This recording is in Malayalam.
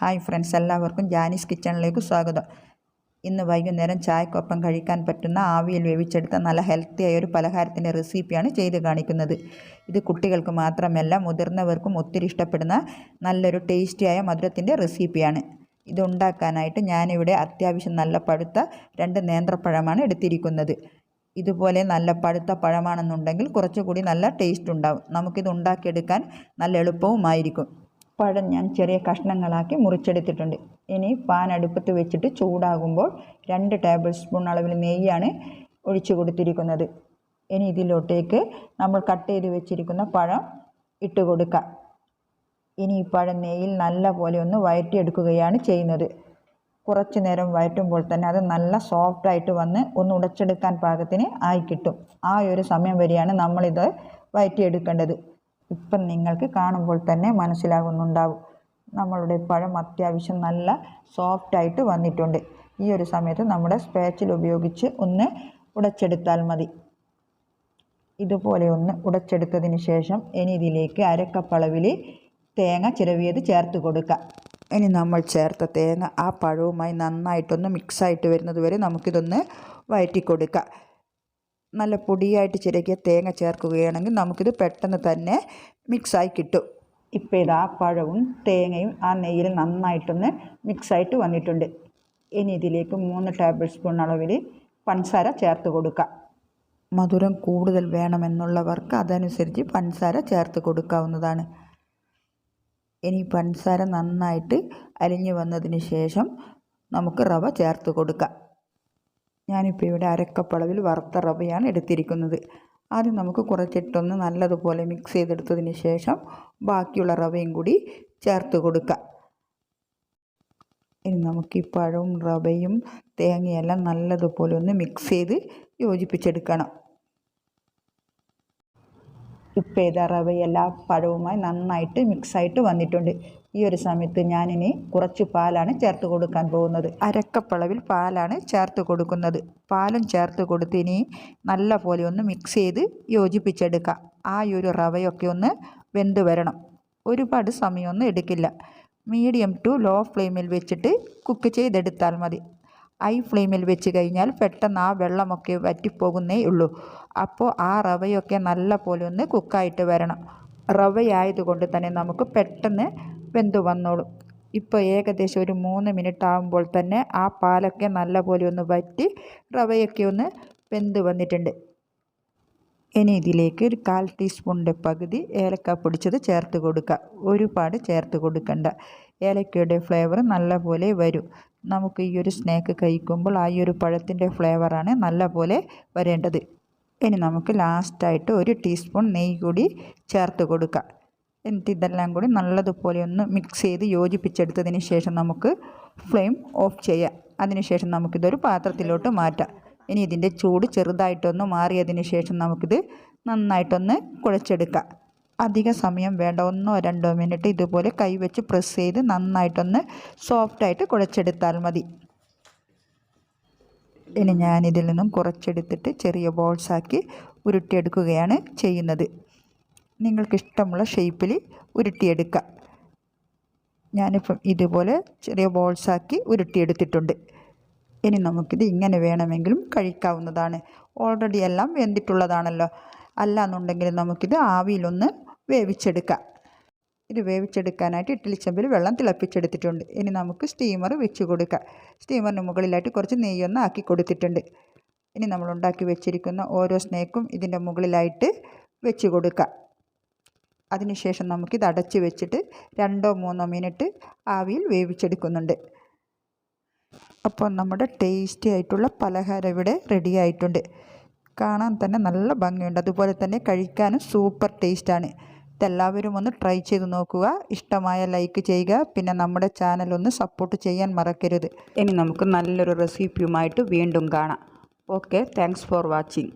ഹായ് ഫ്രണ്ട്സ് എല്ലാവർക്കും ജാനീസ് കിച്ചണിലേക്ക് സ്വാഗതം. ഇന്ന് വൈകുന്നേരം ചായക്കൊപ്പം കഴിക്കാൻ പറ്റുന്ന ആവിയിൽ വേവിച്ചെടുത്ത നല്ല ഹെൽത്തി ആയ ഒരു പലഹാരത്തിന്റെ റെസിപ്പിയാണ് ചെയ്ത് കാണിക്കുന്നത്. ഇത് കുട്ടികൾക്ക് മാത്രമല്ല മുതിർന്നവർക്കും ഒത്തിരി ഇഷ്ടപ്പെടുന്ന നല്ലൊരു ടേസ്റ്റിയായ മധുരത്തിന്റെ റെസിപ്പിയാണ് ഇതുണ്ടാക്കാനായിട്ട് ഞാനിവിടെ അത്യാവശ്യം നല്ല പഴുത്ത രണ്ട് നേന്ത്രപ്പഴമാണ് എടുത്തിരിക്കുന്നത്. ഇതുപോലെ നല്ല പഴുത്ത പഴമാണെന്നുണ്ടെങ്കിൽ കുറച്ചുകൂടി നല്ല ടേസ്റ്റ് ഉണ്ടാവും. നമുക്കിത് ഉണ്ടാക്കിയെടുക്കാൻ നല്ല എളുപ്പവുമായിരിക്കും. പഴം ഞാൻ ചെറിയ കഷ്ണങ്ങളാക്കി മുറിച്ചെടുത്തിട്ടുണ്ട്. ഇനി പാൻ അടുപ്പത്ത് വെച്ചിട്ട് ചൂടാകുമ്പോൾ രണ്ട് ടേബിൾ സ്പൂൺ അളവിൽ നെയ്യാണ് ഒഴിച്ചു കൊടുത്തിരിക്കുന്നത്. ഇനി ഇതിലോട്ടേക്ക് നമ്മൾ കട്ട് ചെയ്ത് വെച്ചിരിക്കുന്ന പഴം ഇട്ട് കൊടുക്കുക ഇനി ഈ പഴം നെയ്യിൽ നല്ല പോലെ ഒന്ന് വയറ്റിയെടുക്കുകയാണ് ചെയ്യുന്നത്. കുറച്ച് നേരം വയറ്റുമ്പോൾ തന്നെ അത് നല്ല സോഫ്റ്റായിട്ട് വന്ന് ഒന്ന് ഉടച്ചെടുക്കാൻ പാകത്തിന് ആയി കിട്ടും. ആ ഒരു സമയം വരെയാണ് നമ്മളിത് വഴറ്റിയെടുക്കേണ്ടത് ഇപ്പം നിങ്ങൾക്ക് കാണുമ്പോൾ തന്നെ മനസ്സിലാകുന്നുണ്ടാവും. നമ്മളുടെ പഴം അത്യാവശ്യം നല്ല സോഫ്റ്റായിട്ട് വന്നിട്ടുണ്ട്. ഈ ഒരു സമയത്ത് നമ്മുടെ സ്പാച്ചിൽ ഉപയോഗിച്ച് ഒന്ന് ഉടച്ചെടുത്താൽ മതി. ഇതുപോലെ ഒന്ന് ഉടച്ചെടുത്തതിന് ശേഷം ഇനി ഇതിലേക്ക് അരക്കപ്പളവിൽ തേങ്ങ ചിരവിയത് ചേർത്ത് കൊടുക്കുക ഇനി നമ്മൾ ചേർത്ത തേങ്ങ ആ പഴവുമായി നന്നായിട്ടൊന്ന് മിക്സായിട്ട് വരുന്നത് വരെ നമുക്കിതൊന്ന് വയറ്റി കൊടുക്കുക നല്ല പൊടിയായിട്ട് ചിരകിയ തേങ്ങ ചേർക്കുകയാണെങ്കിൽ നമുക്കിത് പെട്ടെന്ന് തന്നെ മിക്സായി കിട്ടും. ഇപ്പോൾ ഇത് പഴവും തേങ്ങയും ആ നെയ്യിൽ നന്നായിട്ടൊന്ന് മിക്സായിട്ട് വന്നിട്ടുണ്ട്. ഇനി ഇതിലേക്ക് മൂന്ന് ടേബിൾ സ്പൂൺ അളവിൽ പഞ്ചസാര ചേർത്ത് കൊടുക്കുക മധുരം കൂടുതൽ വേണമെന്നുള്ളവർക്ക് അതനുസരിച്ച് പഞ്ചസാര ചേർത്ത് കൊടുക്കാവുന്നതാണ്. ഇനി പഞ്ചസാര നന്നായിട്ട് അലിഞ്ഞു വന്നതിന് ശേഷം നമുക്ക് റവ ചേർത്ത് കൊടുക്കാം. ഞാനിപ്പോൾ ഇവിടെ അരക്കപ്പളവിൽ വറുത്ത റവയാണ് എടുത്തിരിക്കുന്നത്. ആദ്യം നമുക്ക് കുറച്ചിട്ടൊന്ന് നല്ലതുപോലെ മിക്സ് ചെയ്തെടുത്തതിന് ശേഷം ബാക്കിയുള്ള റവയും കൂടി ചേർത്ത് കൊടുക്കാം. ഇനി നമുക്ക് ഈ പഴവും റവയും തേങ്ങയെല്ലാം നല്ലതുപോലെ ഒന്ന് മിക്സ് ചെയ്ത് യോജിപ്പിച്ചെടുക്കണം. ഇപ്പോൾ ഇതാ റവയെല്ലാം പഴവുമായി നന്നായിട്ട് മിക്സായിട്ട് വന്നിട്ടുണ്ട്. ഈ ഒരു സമയത്ത് ഞാനിനി കുറച്ച് പാലാണ് ചേർത്ത് കൊടുക്കാൻ പോകുന്നത്. അരക്കപ്പളവിൽ പാലാണ് ചേർത്ത് കൊടുക്കുന്നത്. പാലും ചേർത്ത് കൊടുത്ത് ഇനി നല്ല പോലെ ഒന്ന് മിക്സ് ചെയ്ത് യോജിപ്പിച്ചെടുക്കുക ആ ഒരു റവയൊക്കെ ഒന്ന് വെന്ത് വരണം. ഒരുപാട് സമയമൊന്നും എടുക്കില്ല. മീഡിയം ടു ലോ ഫ്ലെയിമിൽ വെച്ചിട്ട് കുക്ക് ചെയ്തെടുത്താൽ മതി. ഹൈ ഫ്ലെയിമിൽ വെച്ച് കഴിഞ്ഞാൽ പെട്ടെന്ന് ആ വെള്ളമൊക്കെ വറ്റിപ്പോകുന്നേ ഉള്ളൂ. അപ്പോൾ ആ റവയൊക്കെ നല്ല പോലെ ഒന്ന് കുക്കായിട്ട് വരണം. റവയായതുകൊണ്ട് തന്നെ നമുക്ക് പെട്ടെന്ന് വെന്ത് വന്നോളും? ഇപ്പോൾ ഏകദേശം ഒരു മൂന്ന് മിനിറ്റ് ആകുമ്പോൾ തന്നെ ആ പാലൊക്കെ നല്ലപോലെ ഒന്ന് വറ്റി റവയൊക്കെ ഒന്ന് വെന്ത് വന്നിട്ടുണ്ട്. ഇനി ഇതിലേക്ക് ഒരു കാൽ ടീസ്പൂണിന്റെ പകുതി ഏലക്ക പൊടിച്ചത് ചേർത്ത് കൊടുക്കുക. ഒരുപാട് ചേർത്ത് കൊടുക്കണ്ട. ഏലക്കയുടെ ഫ്ലേവർ നല്ലപോലെ വരും. നമുക്ക് ഈ ഒരു സ്നാക്ക് കഴിക്കുമ്പോൾ ആ ഒരു പഴത്തിന്റെ ഫ്ലേവറാണ് നല്ല പോലെ വരേണ്ടത്. ഇനി നമുക്ക് ലാസ്റ്റായിട്ട് ഒരു ടീസ്പൂൺ നെയ്യ് കൂടി ചേർത്ത് കൊടുക്കുക എന്നിട്ട് ഇതെല്ലാം കൂടി നല്ലതുപോലെ ഒന്ന് മിക്സ് ചെയ്ത് യോജിപ്പിച്ചെടുത്തതിന് ശേഷം നമുക്ക് ഫ്ലെയിം ഓഫ് ചെയ്യാം. അതിനുശേഷം നമുക്കിതൊരു പാത്രത്തിലോട്ട് മാറ്റാം. ഇനി ഇതിന്റെ ചൂട് ചെറുതായിട്ടൊന്ന് മാറിയതിന് ശേഷം നമുക്കിത് നന്നായിട്ടൊന്ന് കുഴച്ചെടുക്കാം. അധിക സമയം വേണ്ട ഒന്നോ രണ്ടോ മിനിറ്റ് ഇതുപോലെ കൈവച്ച് പ്രസ് ചെയ്ത് നന്നായിട്ടൊന്ന് സോഫ്റ്റായിട്ട് കുഴച്ചെടുത്താൽ മതി. ഇനി ഞാനിതിൽ നിന്നും കുറച്ചെടുത്തിട്ട് ചെറിയ ബോൾസാക്കി ഉരുട്ടിയെടുക്കുകയാണ് ചെയ്യുന്നത്. നിങ്ങൾക്കിഷ്ടമുള്ള ഷേപ്പിൽ ഉരുട്ടിയെടുക്കുക. ഞാനിപ്പം ഇതുപോലെ ചെറിയ ബോൾസാക്കി ഉരുട്ടിയെടുത്തിട്ടുണ്ട്. ഇനി നമുക്കിത് ഇങ്ങനെ വേണമെങ്കിലും കഴിക്കാവുന്നതാണ്. ഓൾറെഡി എല്ലാം വെന്തിട്ടുള്ളതാണല്ലോ. അല്ലാന്നുണ്ടെങ്കിൽ നമുക്കിത് ആവിയിലൊന്ന് വേവിച്ചെടുക്കാം. ഇത് വേവിച്ചെടുക്കാനായിട്ട് ഇഡ്ഡലി ചെമ്പിൽ വെള്ളം തിളപ്പിച്ചെടുത്തിട്ടുണ്ട്. ഇനി നമുക്ക് സ്റ്റീമർ വെച്ച് കൊടുക്കാം. സ്റ്റീമറിന് മുകളിലായിട്ട് കുറച്ച് നെയ്യൊന്ന് ആക്കി കൊടുത്തിട്ടുണ്ട്. ഇനി നമ്മൾ ഉണ്ടാക്കി വെച്ചിരിക്കുന്ന ഓരോ സ്നേക്കും ഇതിന്റെ മുകളിലായിട്ട് വെച്ച് കൊടുക്കാം. അതിനുശേഷം നമുക്കിത് അടച്ച് വെച്ചിട്ട് രണ്ടോ മൂന്നോ മിനിറ്റ് ആവിയിൽ വേവിച്ചെടുക്കുന്നുണ്ട്. അപ്പോൾ നമ്മുടെ ടേസ്റ്റി ആയിട്ടുള്ള പലഹാരം ഇവിടെ റെഡി ആയിട്ടുണ്ട്. കാണാൻ തന്നെ നല്ല ഭംഗിയുണ്ട്. അതുപോലെ തന്നെ കഴിക്കാനും സൂപ്പർ ടേസ്റ്റാണ് ഇതെല്ലാവരും ഒന്ന് ട്രൈ ചെയ്ത് നോക്കുക. ഇഷ്ടമായ ലൈക്ക് ചെയ്യുക. പിന്നെ നമ്മുടെ ചാനൽ ഒന്ന് സപ്പോർട്ട് ചെയ്യാൻ മറക്കരുത്. ഇനി നമുക്ക് നല്ലൊരു റെസിപ്പിയുമായിട്ട് വീണ്ടും കാണാം. Okay thanks for watching